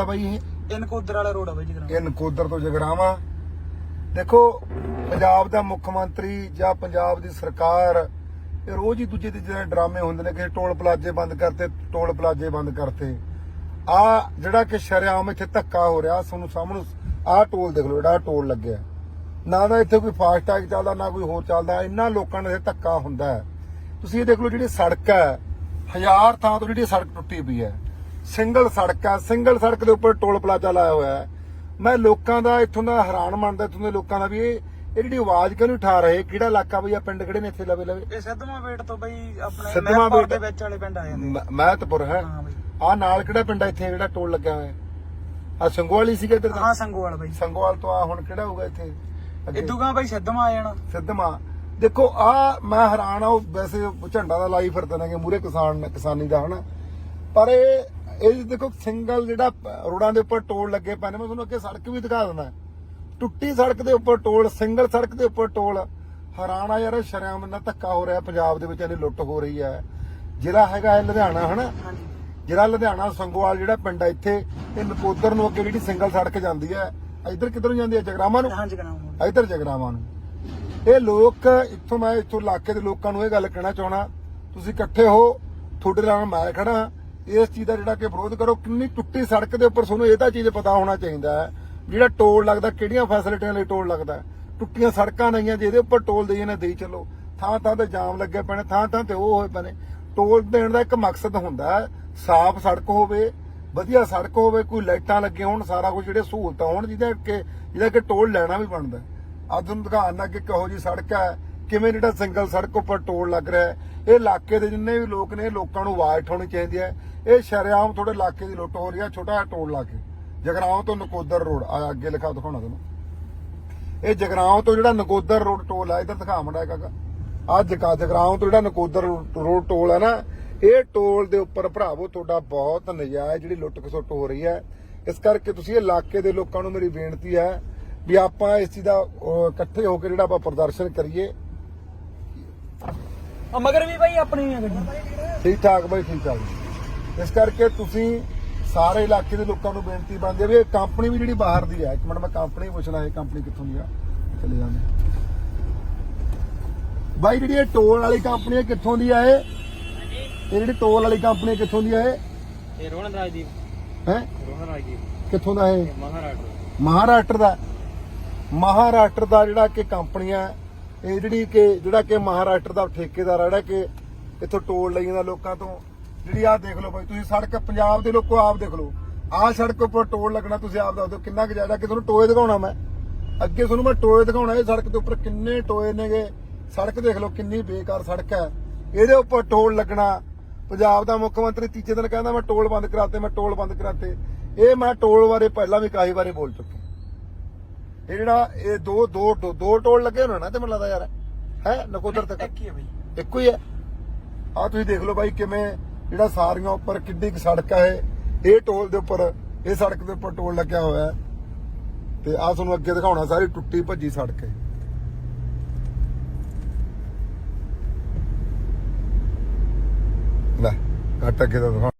ਆ ਬਾਈ ਇਹ? ਇਨਕੋਦਰ ਵਾਲਾ ਰੋਡ ਆ ਬਾਈ ਜੀ ਗਰਾਮ ਇਹ ਨਕੋਦਰ ਤੋਂ ਜਗਰਾਵਾਂ। ਦੇਖੋ ਪੰਜਾਬ ਦਾ ਮੁੱਖ ਮੰਤਰੀ ਜਾਂ ਪੰਜਾਬ ਦੀ ਸਰਕਾਰ ਇਹ ਰੋਜ਼ ਹੀ ਦੂਜੇ ਤੀਜੇ ਦਿਨ ਡਰਾਮੇ ਹੁੰਦੇ ਨੇ ਕਿ ਟੋਲ ਪਲਾਜ਼ੇ ਬੰਦ ਕਰਤੇ ਟੋਲ ਪਲਾਜ਼ੇ ਬੰਦ ਕਰਤੇ। ਆ ਜਿਹੜਾ ਕਿ ਸ਼ਰੇਆਮ ਇੱਥੇ ਧੱਕਾ ਹੋ ਰਿਹਾ ਤੁਹਾਨੂੰ ਸਾਹਮਣੇ ਆਹ ਟੋਲ ਦੇਖ ਲਓ ਜਿਹੜਾ ਟੋਲ ਲੱਗਿਆ। ਨਾ ਤਾਂ ਇੱਥੇ ਕੋਈ ਫਾਸਟ ਟੈਗ ਚੱਲਦਾ ਨਾ ਕੋਈ ਹੋਰ ਚੱਲਦਾ ਇੰਨਾ ਲੋਕਾਂ ਇੱਥੇ ਧੱਕਾ ਹੁੰਦਾ। ਹੈ ਤੁਸੀਂ ਇਹ ਦੇਖ ਲਓ ਜਿਹੜੀ ਸੜਕ ਹੈ ਹਜ਼ਾਰ ਥਾਂ ਤੋਂ ਜਿਹੜੀ ਸੜਕ ਟੁੱਟੀ ਪਈ ਹੈ। ਸਿੰਗਲ ਸੜਕ ਹੈ ਸਿੰਗਲ ਸੜਕ ਦੇ ਉੱਪਰ ਟੋਲ ਪਲਾਜ਼ਾ ਲਾਇਆ ਹੋਇਆ ਹੈ। ਮੈਂ ਲੋਕਾਂ ਦਾ ਇੱਥੋਂ ਦਾ ਹੈਰਾਨ ਮੰਨਦਾ ਇੱਥੋਂ ਦੇ ਲੋਕਾਂ ਦਾ ਵੀ ਇਹ ਇਹ ਜਿਹੜੀ ਆਵਾਜ਼ ਕਿਉਂ ਨਹੀਂ ਉਠਾ ਰਹੇ? ਕਿਹੜਾ ਇਲਾਕਾ ਬਈ ਆ ਪਿੰਡ ਕਿਹੜੇ ਨੇ ਇੱਥੇ ਲਵੇ ਲਵੇ? ਇਹ ਸਿੱਧਵਾਂ ਵੇਟ ਤੋਂ ਬਾਈ ਆਪਣੇ ਸਿੱਧਵਾਂ ਬੇਟ। ਦੇ ਵਿੱਚ ਵਾਲੇ ਪਿੰਡ ਆ ਜਾਂਦੇ ਮਹਿਤਪੁਰ ਹੈ। ਆ ਨਾਲ ਕਿਹੜਾ ਪਿੰਡ ਹੈ ਇੱਥੇ ਜਿਹੜਾ ਟੋਲ ਲੱਗਿਆ ਹੋਇਆ? ਆ ਸੰਗੋਵਾਲੀ ਸੀਗਾ ਇੱਧਰ ਹਾਂ ਸੰਗੋਵਾਲ ਬਾਈ। ਸੰਗੋਵਾਲ ਤੋਂ ਆ ਹੁਣ ਕਿਹੜਾ ਹੋਊਗਾ ਇੱਥੇ? ਇਦੂਗਾ ਬਾਈ ਸਿੱਧਵਾਂ ਆ ਜਾਣਾ। ਸਿੱਧਵਾਂ। ਦੇਖੋ ਆ ਮੈਂ ਹੈਰਾਨ ਆ ਉਹ ਵੈਸੇ ਝੰਡਾ ਦਾ ਲਾਈ ਫਿਰਦੇ ਨੇ ਕਿ ਮੂਰੇ ਕਿਸਾਨ ਕਿਸਾਨੀ ਦਾ ਹਨਾ? ਪਰ ਇਹ ਇਹ ਦੇਖੋ ਸਿੰਗਲ ਜਿਹੜਾ ਰੋਡਾਂ ਦੇ ਉੱਪਰ ਟੋਲ ਲੱਗੇ ਪਏ ਨੇ ਮੈਂ ਤੁਹਾਨੂੰ ਅੱਗੇ ਸੜਕ ਵੀ ਦਿਖਾ ਦਿੰਦਾ। ਟੁੱਟੀ ਸੜਕ ਦੇ ਉੱਪਰ ਟੋਲ ਸਿੰਗਲ ਸੜਕ ਦੇ ਉੱਪਰ ਟੋਲ। ਹੈਰਾਨ ਆ ਯਾਰ ਸ਼ਰਿਆਮ ਨਾਲ ਧੱਕਾ ਹੋ ਰਿਹਾ ਪੰਜਾਬ ਦੇ ਵਿੱਚ ਇਹਦੀ ਲੁੱਟ ਹੋ ਰਹੀ ਹੈ। ਜ਼ਿਲ੍ਹਾ ਹੈਗਾ ਹੈ ਲੁਧਿਆਣਾ ਹਨਾ? ਜਿਹੜਾ ਲੁਧਿਆਣਾ ਸੰਗੋਵਾਲ ਜਿਹੜਾ ਪਿੰਡ ਹੈ ਇੱਥੇ ਇਹ ਨਕੋਦਰ ਨੂੰ ਅੱਗੇ ਜਿਹੜੀ ਸਿੰਗਲ ਸੜਕ ਜਾਂਦੀ ਹੈ ਇੱਧਰ ਕਿੱਧਰ ਜਾਂਦੀ ਹੈ? ਜਗਰਾਮਾ ਨੂੰ? ਹਾਂਜੀ ਗਰਾਮ ਇੱਧਰ ਜਗਰਾਵਾਂ ਨੂੰ। ਇਹ ਲੋਕ ਇੱਥੋਂ ਮੈਂ ਇੱਥੋਂ ਇਲਾਕੇ ਦੇ ਲੋਕਾਂ ਨੂੰ ਇਹ ਗੱਲ ਕਹਿਣਾ ਚਾਹਣਾ ਤੁਸੀਂ ਇਕੱਠੇ ਹੋ ਤੁਹਾਡੇ ਨਾਲ ਮੈਂ ਖੜਾ ਇਸ ਚੀਜ਼ ਦਾ ਜਿਹੜਾ ਕਿ ਵਿਰੋਧ ਕਰੋ, ਕਿੰਨੀ ਟੁੱਟੀ ਸੜਕ ਦੇ ਉੱਪਰ ਤੁਹਾਨੂੰ ਇਹ ਤਾਂ ਚੀਜ਼ ਪਤਾ ਹੋਣਾ ਚਾਹੀਦਾ ਹੈ, ਜਿਹੜਾ ਟੋਲ ਲੱਗਦਾ, ਕਿਹੜੀਆਂ ਫੈਸਿਲਿਟੀਆਂ ਲਈ ਟੋਲ ਲੱਗਦਾ ਟੁੱਟੀਆਂ ਸੜਕਾਂ ਨਹੀਂਆਂ ਜਿਹਦੇ ਉੱਪਰ ਟੋਲ ਦੇਈ ਜਾਂਦੇ ਦੇਈ ਚੱਲੋ। ਥਾਂ ਥਾਂ ਤੇ ਜਾਮ ਲੱਗੇ ਪੈਣੇ, ਥਾਂ ਥਾਂ ਤੇ ਉਹ ਹੋਏ ਪੈਣੇ। ਟੋਲ ਦੇਣ ਦਾ ਇੱਕ ਮਕਸਦ ਹੁੰਦਾ ਸਾਫ਼ ਸੜਕ ਹੋਵੇ, ਵਧੀਆ ਸੜਕ ਹੋਵੇ, ਕੋਈ ਲਾਈਟਾਂ ਲੱਗੀਆਂ ਹੋਣ, ਸਾਰਾ ਕੁਝ ਜਿਹੜੇ ਸਹੂਲਤਾਂ ਹੋਣ, ਜਿਹਦੇ ਕਿ, ਜਿਹਦਾ ਕਿ ਟੋਲ ਲੈਣਾ ਵੀ ਬਣਦਾ ਅੱਜ ਤੁਹਾਨੂੰ ਦਿਖਾਉਣਾ ਕਿ ਕਿਹੋ ਜੀ ਸੜਕ ਹੈ, ਕਿਵੇਂ ਜਿਹੜਾ ਸਿੰਗਲ ਸੜਕ ਉੱਪਰ ਟੋਲ ਲੱਗ ਰਿਹਾ ਹੈ। ਇਹ ਇਲਾਕੇ ਦੇ ਜਿੰਨੇ ਵੀ ਲੋਕ ਨੇ, ਲੋਕਾਂ ਨੂੰ ਆਵਾਜ਼ ਉਠਾਉਣੀ ਚਾਹੀਦੀ ਹੈ। ਇਹ ਸ਼ਰੇਆਮ ਤੁਹਾਡੇ ਇਲਾਕੇ ਦੀ ਲੁੱਟ ਹੋ ਰਹੀ ਹੈ ਛੋਟਾ ਟੋਲ ਲਾ ਕੇ। ਜਗਰਾਉਂ ਤੋਂ ਨਕੋਦਰ ਰੋਡ ਆ ਅੱਗੇ ਲਿਖਾ ਦਿਖਾਉਣਾ ਤੁਹਾਨੂੰ। ਇਹ ਜਗਰਾਉਂ ਤੋਂ ਜਿਹੜਾ ਨਕੋਦਰ ਰੋਡ ਟੋਲ ਆ ਇਧਰ ਦਿਖਾ ਮੜਾ ਕਾਕਾ ਆ ਜਗਾ ਜਗਰਾਉਂ ਤੋਂ ਜਿਹੜਾ ਨਕੋਦਰ ਰੋਡ ਟੋਲ ਆ ਨਾ ਇਹ ਟੋਲ ਦੇ ਉੱਪਰ ਭਰਾਵੋ ਤੁਹਾਡਾ ਬਹੁਤ ਨਜਾਇਜ਼ ਜਿਹੜੀ ਲੁੱਟ ਖਸੁੱਟ ਹੋ ਰਹੀ ਹੈ। ਇਸ ਕਰਕੇ ਤੁਸੀਂ ਇਹ ਇਲਾਕੇ ਦੇ ਲੋਕਾਂ ਨੂੰ ਮੇਰੀ ਬੇਨਤੀ ਹੈ ਵੀ ਆਪਾਂ ਇਸ ਚੀਜ਼ ਦਾ ਇਕੱਠੇ ਹੋ ਕੇ ਜਿਹੜਾ ਆਪਾਂ ਪ੍ਰਦਰਸ਼ਨ ਕਰੀਏ। ਆ ਮਗਰ ਵੀ ਬਾਈ ਆਪਣੀ ਆ ਗੱਡੀ। ਠੀਕ ਠਾਕ ਬਈ ਠੀਕ ਠਾਕ। ਇਸ ਕਰਕੇ ਤੁਸੀਂ ਸਾਰੇ ਇਲਾਕੇ ਦੇ ਲੋਕਾਂ ਨੂੰ ਬੇਨਤੀ ਬਣਦੀ ਹੈ ਵੀ ਇਹ ਕੰਪਨੀ ਵੀ ਜਿਹੜੀ ਬਾਹਰ ਦੀ ਹੈ ਇੱਕ ਮਿੰਟ ਮੈਂ ਕੰਪਨੀ ਪੁੱਛਣਾ ਇਹ ਕੰਪਨੀ ਕਿੱਥੋਂ ਦੀ ਆ? ਚਲੇ ਜਾਂਦੇ ਬਾਈ ਜਿਹੜੀ ਇਹ ਟੋਲ ਵਾਲੀ ਕੰਪਨੀ ਹੈ ਕਿੱਥੋਂ ਦੀ ਆ ਇਹ? ਇਹ ਜਿਹੜੀ ਟੋਲ ਵਾਲੀ ਕੰਪਨੀ ਕਿੱਥੋਂ ਦੀ ਆ ਇਹ? ਇਹ ਰੋਹਨ ਰਾਜਦੀਪ। ਹੈ? ਰੋਹਨ ਰਾਜਦੀਪ। ਕਿੱਥੋਂ ਦਾ ਇਹ? ਮਹਾਰਾਸ਼ਟਰ ਮਹਾਰਾਸ਼ਟਰ ਦਾ। ਮਹਾਰਾਸ਼ਟਰ ਦਾ ਜਿਹੜਾ ਕਿ ਕੰਪਨੀ ਹੈ ਇਹ ਜਿਹੜੀ ਕਿ ਜਿਹੜਾ ਕਿ ਮਹਾਰਾਸ਼ਟਰ ਦਾ ਠੇਕੇਦਾਰ ਆ ਜਿਹੜਾ ਕਿ ਇੱਥੋਂ ਟੋਲ ਲਈ ਜਾਂਦਾ ਲੋਕਾਂ ਤੋਂ। ਜਿਹੜੀ ਆਹ ਦੇਖ ਲਓ ਬਾਈ ਤੁਸੀਂ ਸੜਕ ਪੰਜਾਬ ਦੇ ਲੋਕੋ ਆਪ ਦੇਖ ਲਓ। ਆਹ ਸੜਕ ਉੱਪਰ ਟੋਲ ਲੱਗਣਾ ਤੁਸੀਂ ਆਪ ਦੱਸ ਦਿਓ ਕਿੰਨਾ ਕੁ ਜ਼ਿਆਦਾ ਕਿ ਤੁਹਾਨੂੰ ਟੋਏ ਦਿਖਾਉਣਾ ਮੈਂ। ਅੱਗੇ ਤੁਹਾਨੂੰ ਮੈਂ ਟੋਏ ਦਿਖਾਉਣਾ ਇਹ ਸੜਕ ਦੇ ਉੱਪਰ ਕਿੰਨੇ ਟੋਏ ਨੇਗੇ। ਸੜਕ ਦੇਖ ਲਓ ਕਿੰਨੀ ਬੇਕਾਰ ਸੜਕ ਹੈ। ਇਹਦੇ ਉੱਪਰ ਟੋਲ ਲੱਗਣਾ। ਪੰਜਾਬ ਦਾ ਮੁੱਖ ਮੰਤਰੀ ਤੀਜੇ ਦਿਨ ਕਹਿੰਦਾ ਮੈਂ ਟੋਲ ਬੰਦ ਕਰਾਤੇ ਮੈਂ ਟੋਲ ਬੰਦ ਕਰਾਤੇ। ਇਹ ਮੈਂ ਟੋਲ ਬਾਰੇ ਪਹਿਲਾਂ ਵੀ ਕਾਫੀ ਵਾਰੀ ਬੋਲ ਚੁੱਕਿਆ ਇਹ ਜਿਹੜਾ ਇਹ ਦੋ ਦੋ ਦੋ- ਟੋਲ ਲੱਗੇ ਹੋਣੇ ਨਾ ਤੇ ਮੈਨੂੰ ਲੱਗਦਾ ਯਾਰ ਹੈ ਨਕੋਦਰ ਤੱਕ? ਇੱਕ ਹੀ ਆ ਬਾਈ। ਇੱਕੋ ਹੀ ਹੈ। ਆ ਤੁਸੀਂ ਦੇਖ ਲਓ ਬਾਈ ਕਿਵੇਂ ਜਿਹੜਾ ਸਾਰੀਆਂ ਉੱਪਰ ਕਿੱਡੀ ਸੜਕ ਹੈ, ਇਹ ਟੋਲ ਦੇ ਉੱਪਰ, ਇਹ ਸੜਕ ਦੇ ਉੱਪਰ ਟੋਲ ਲੱਗਿਆ ਹੋਇਆ ਹੈ। ਤੇ ਆ ਤੁਹਾਨੂੰ ਅੱਗੇ ਦਿਖਾਉਣਾ, ਸਾਰੀ ਟੁੱਟੀ ਭੱਜੀ ਸੜਕ ਹੈ। ਲੈ, ਘੱਟ ਅੱਗੇ ਦਾ ਦਿਖਾਉਣਾ।